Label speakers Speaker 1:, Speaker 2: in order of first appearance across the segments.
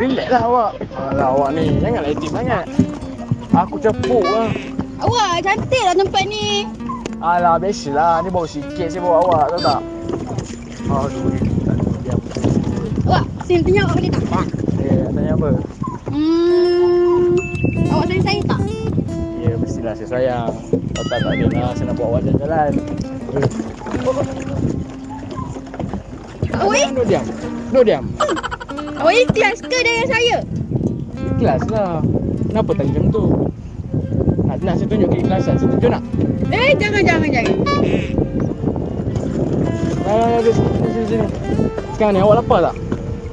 Speaker 1: Relax lah awak. Alah awak ni, jangan aktif sangat. Aku cepuk lah.
Speaker 2: Awak cantik lah tempat ni.
Speaker 1: Alah, biasalah. Ni baru sikit saya bawa awak, tahu tak? Aduh.
Speaker 2: Awak, sini tanya awak boleh tak?
Speaker 1: Eh, nak tanya apa?
Speaker 2: Hmm, awak sayang saya tak?
Speaker 1: Ya, mestilah saya sayang. Kalau tak, tak lah. Saya nak bawa awak jalan-jalan.
Speaker 2: Awak,
Speaker 1: Duduk diam. Duduk diam.
Speaker 2: Awak ikhlas ke dengan saya?
Speaker 1: Ikhlas lah. Kenapa tanya macam tu? Nak, nak saya tunjuk keikhlasan. Saya tunjuk nak?
Speaker 2: Eh, jangan, jangan, jangan.
Speaker 1: Nah, nah, nah, sini, sini, sini. Sekarang ni awak lapar tak?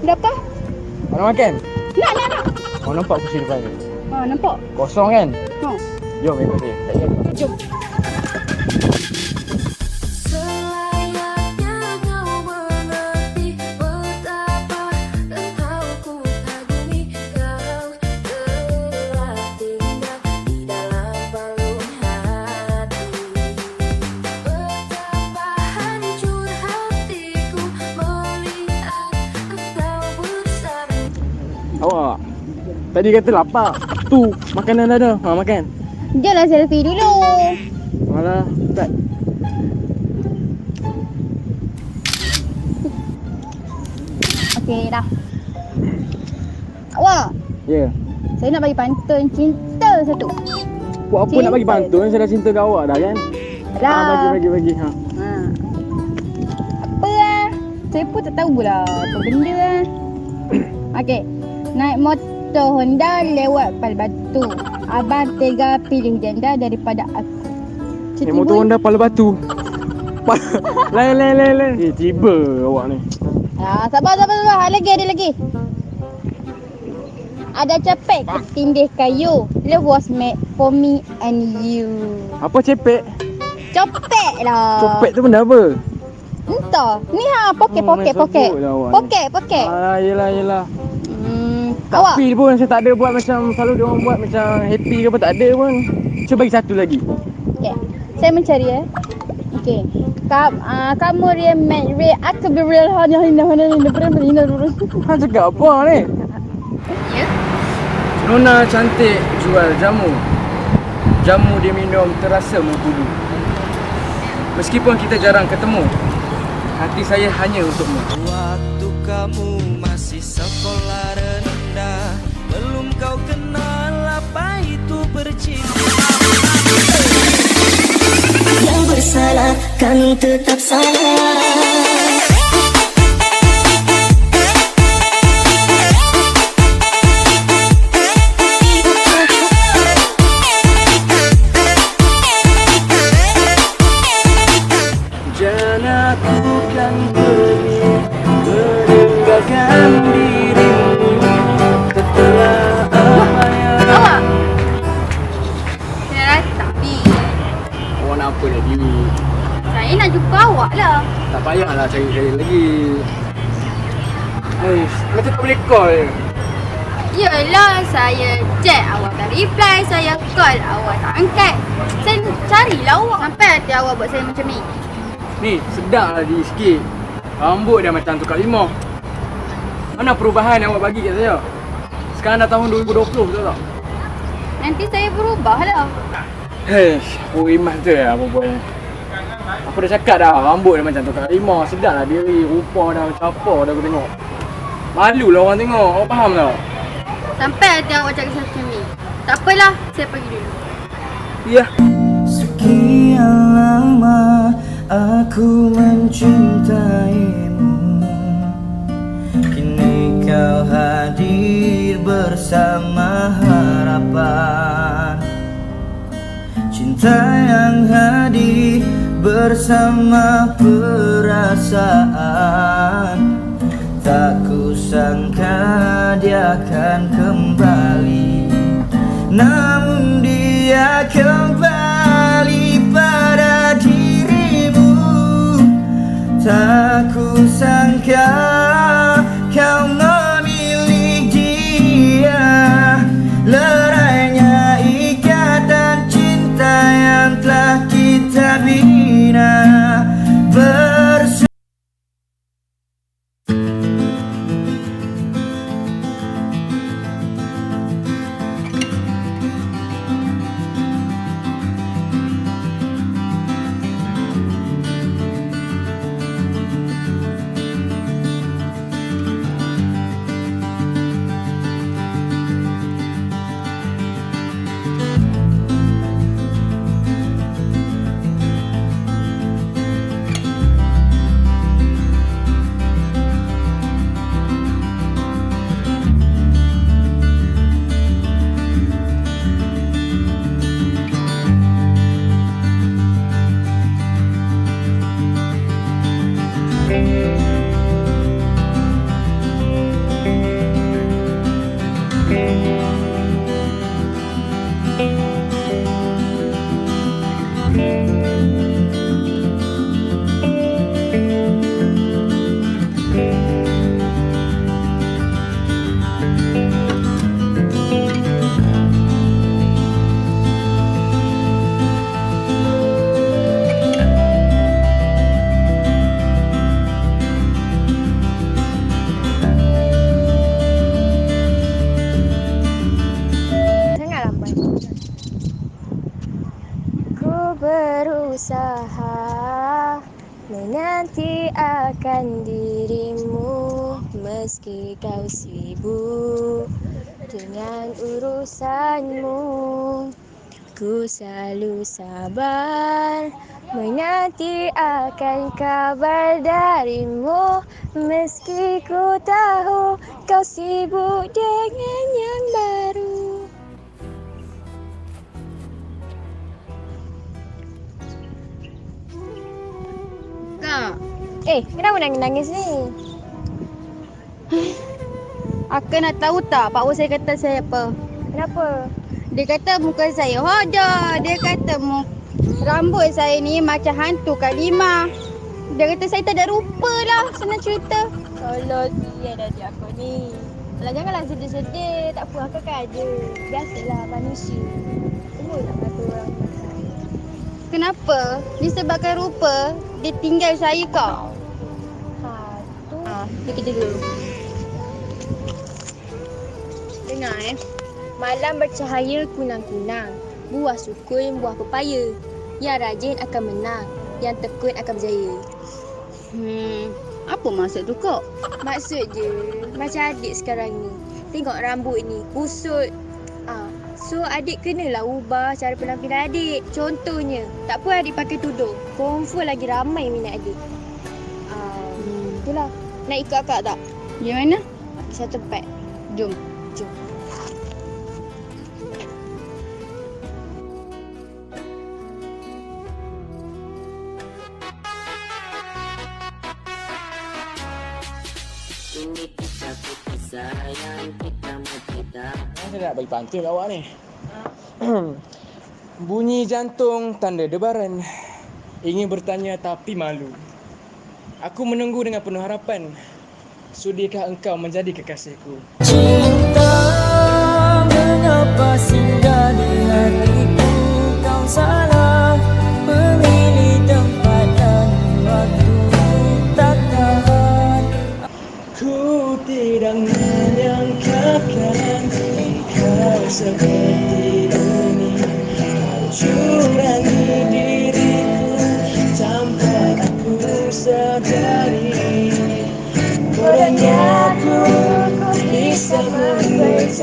Speaker 2: Dah apa?
Speaker 1: Awak nak makan?
Speaker 2: Nak, nak, nak.
Speaker 1: Awak nampak kursi depan ni?
Speaker 2: Ha, nampak?
Speaker 1: Kosong kan?
Speaker 2: Ha.
Speaker 1: Jom ikut dia.
Speaker 2: Jom.
Speaker 1: Tadi kata lapar. Tu, makanan dah ada. Ha, makan.
Speaker 2: Janganlah selfie dulu.
Speaker 1: Malah, tak.
Speaker 2: Okey, dah. Awak,
Speaker 1: Ya.
Speaker 2: saya nak bagi pantun cinta satu.
Speaker 1: Buat apa nak bagi
Speaker 2: Cinta.
Speaker 1: pantun? Saya dah cinta kat awak dah kan?
Speaker 2: Dah.
Speaker 1: Ha, bagi, bagi, bagi. Ha.
Speaker 2: Ha. Apa lah? Saya pun tak tahu pula apa benda lah. Okey. Naik motor Honda lewat Pal Batu. Abang tega pilih janda daripada aku.
Speaker 1: Naik motor Honda Pala Batu. Lain, lain, lain, lain. Eh, tiba awak ni.
Speaker 2: Ah, sabar, sabar, sabar. Ada lagi, ada lagi. Ada cepet ketindih kayu. Love was made for me and you.
Speaker 1: Apa cepek?
Speaker 2: Copek lah.
Speaker 1: Copek tu benda apa?
Speaker 2: Entah. Ni ha, poket,
Speaker 1: Hmm,
Speaker 2: poket, poket.
Speaker 1: lah awak ni.
Speaker 2: Poket, poket.
Speaker 1: Ah, yelah, yelah. Tak
Speaker 2: awak.
Speaker 1: feel pun saya tak ada buat macam selalu dia orang buat macam happy ke apa tak ada pun. Cuba bagi satu lagi.
Speaker 2: Okay. Saya mencari eh. Okay. Kam, uh, kamu dia make. Aku be real. Hanya hina hina hina hina hina hina.
Speaker 1: Han cakap apa ni?
Speaker 2: Ya.
Speaker 1: Nona cantik jual jamu. Jamu dia minum terasa mengkudu. Meskipun kita jarang ketemu, hati saya hanya untukmu.
Speaker 3: Waktu kamu masih sekolah
Speaker 4: kan tetap salah
Speaker 1: Payahlah cari-cari lagi. Hai, macam tak boleh call je.
Speaker 2: Yelah, saya chat awak tak reply. Saya call awak tak angkat. Saya carilah awak. Sampai hati awak buat saya macam ni.
Speaker 1: Ni, sedap lagi sikit. Rambut dia macam tukar lima. Mana perubahan yang awak bagi kat saya? Sekarang dah tahun 2020 betul tak?
Speaker 2: Nanti saya berubah lah.
Speaker 1: Hei, rimas tu lah perempuan ni. Aku dah cakap dah, rambut dia macam tukar lima. Sedap lah diri, rupa dah macam apa dah aku tengok. Malu lah orang tengok, awak faham tak?
Speaker 2: Sampai hati awak cakap macam ni. Tak apalah, saya pergi dulu.
Speaker 1: Ya.
Speaker 3: Sekian lama aku mencintaimu Kini kau hadir bersama harapan Cinta yang hadir bersama perasaan. Tak kusangka dia akan kembali. Namun dia kembali pada dirimu. Tak kusangka
Speaker 5: Música meski kau sibuk dengan urusanmu. Ku selalu sabar menanti akan kabar darimu meski ku tahu kau sibuk dengan yang baru.
Speaker 2: Kak,
Speaker 5: Eh, kenapa nangis-nangis ni?
Speaker 2: Aku nak tahu tak Pak Bos saya kata saya apa?
Speaker 5: Kenapa?
Speaker 2: Dia kata muka saya hoda. Dia kata rambut saya ni macam hantu Kak Lima. Dia kata saya tak ada rupa lah. Senang cerita.
Speaker 5: Kalau dia dah dia aku ni. Alah janganlah sedih-sedih. Tak apa, aku kan ada. Biasalah manusia. Semua nak kata orang.
Speaker 2: Kenapa? Disebabkan rupa, dia tinggal saya kak.
Speaker 5: Ha, tu.
Speaker 2: Ha, ni kita dulu. Dengar eh.
Speaker 5: Malam bercahaya kunang-kunang. Buah sukun, buah pepaya. Yang rajin akan menang. Yang tekun akan berjaya.
Speaker 2: Hmm, apa maksud tu kak?
Speaker 5: Maksud je, macam adik sekarang ni. Tengok rambut ni, kusut. Ah, so adik kenalah ubah cara penampilan adik. Contohnya, tak apa adik pakai tudung. Confirm lagi ramai minat adik. Ah,
Speaker 2: Hmm.
Speaker 5: itulah. Nak ikut akak tak?
Speaker 2: Di mana?
Speaker 5: Satu tempat.
Speaker 2: Jom.
Speaker 5: Jom.
Speaker 1: Saya nak bagi pantun awak ni. Bunyi jantung tanda debaran. Ingin bertanya tapi malu. Aku menunggu dengan penuh harapan. Sudikah engkau menjadi kekasihku?
Speaker 3: Cinta mengapa singgah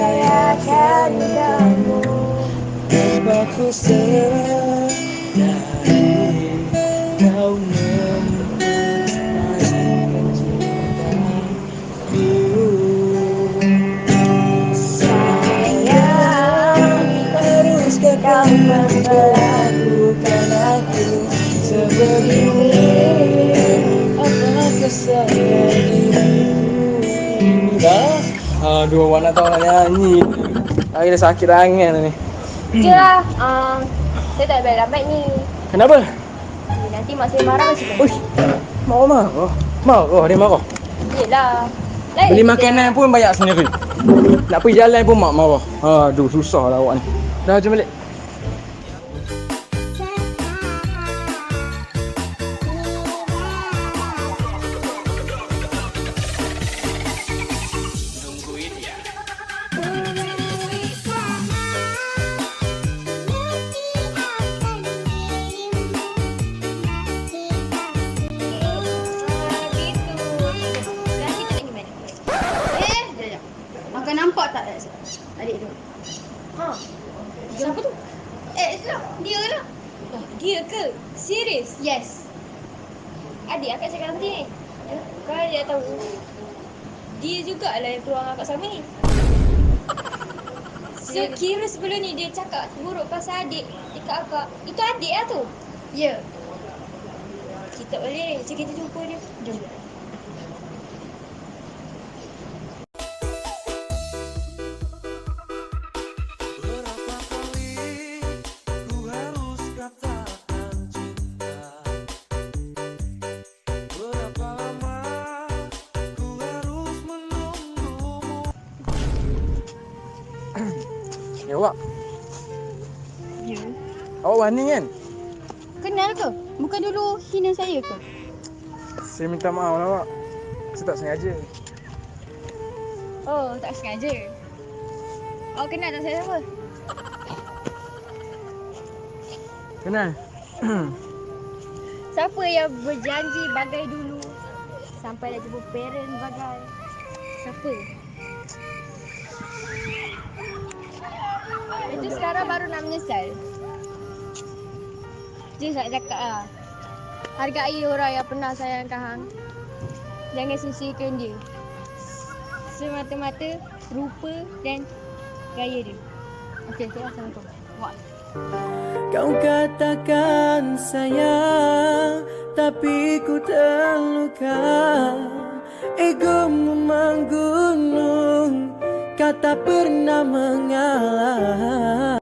Speaker 1: mempercayakan kamu Tanpa ku sadari Aduh, awak nak tahu nak nyanyi. Lagi dah sakit rangan ni.
Speaker 5: Je lah. Ah, saya tak balik lambat ni.
Speaker 1: Kenapa?
Speaker 5: Eh, Nanti mak saya marah macam?
Speaker 1: Uish, mak awak marah. Marah, dia marah.
Speaker 5: Yelah. Lain
Speaker 1: Beli makanan pun bayar sendiri. Nak pergi jalan pun mak marah. Aduh, susah lah awak ni. Dah, jom balik.
Speaker 2: Dia
Speaker 5: jugalah yang peluang akak sama ni. So, kira sebelum ni dia cakap buruk pasal adik dekat akak. Itu adik lah tu.
Speaker 2: Ya.
Speaker 5: Kita boleh. Macam kita jumpa dia. Jom.
Speaker 1: Ya, awak.
Speaker 2: Ya.
Speaker 1: Awak wani kan?
Speaker 2: Kenal ke? Bukan dulu hina saya ke?
Speaker 1: Saya minta maaf lah, awak. Saya tak sengaja.
Speaker 2: Oh, tak sengaja. Oh, kenal tak saya apa?
Speaker 1: Kenal?
Speaker 5: Siapa yang berjanji bagai dulu sampai nak jumpa parent bagai? Siapa? Itu sekarang baru nak menyesal. Just nak cakap lah. Hargai orang yang pernah sayangkan hang. Jangan sisihkan dia. Semata-mata rupa dan gaya dia. Okey, okay, Assalamualaikum. Wah.
Speaker 6: Kau katakan sayang Tapi ku terluka Ego memang gunung Kata pernah mengalah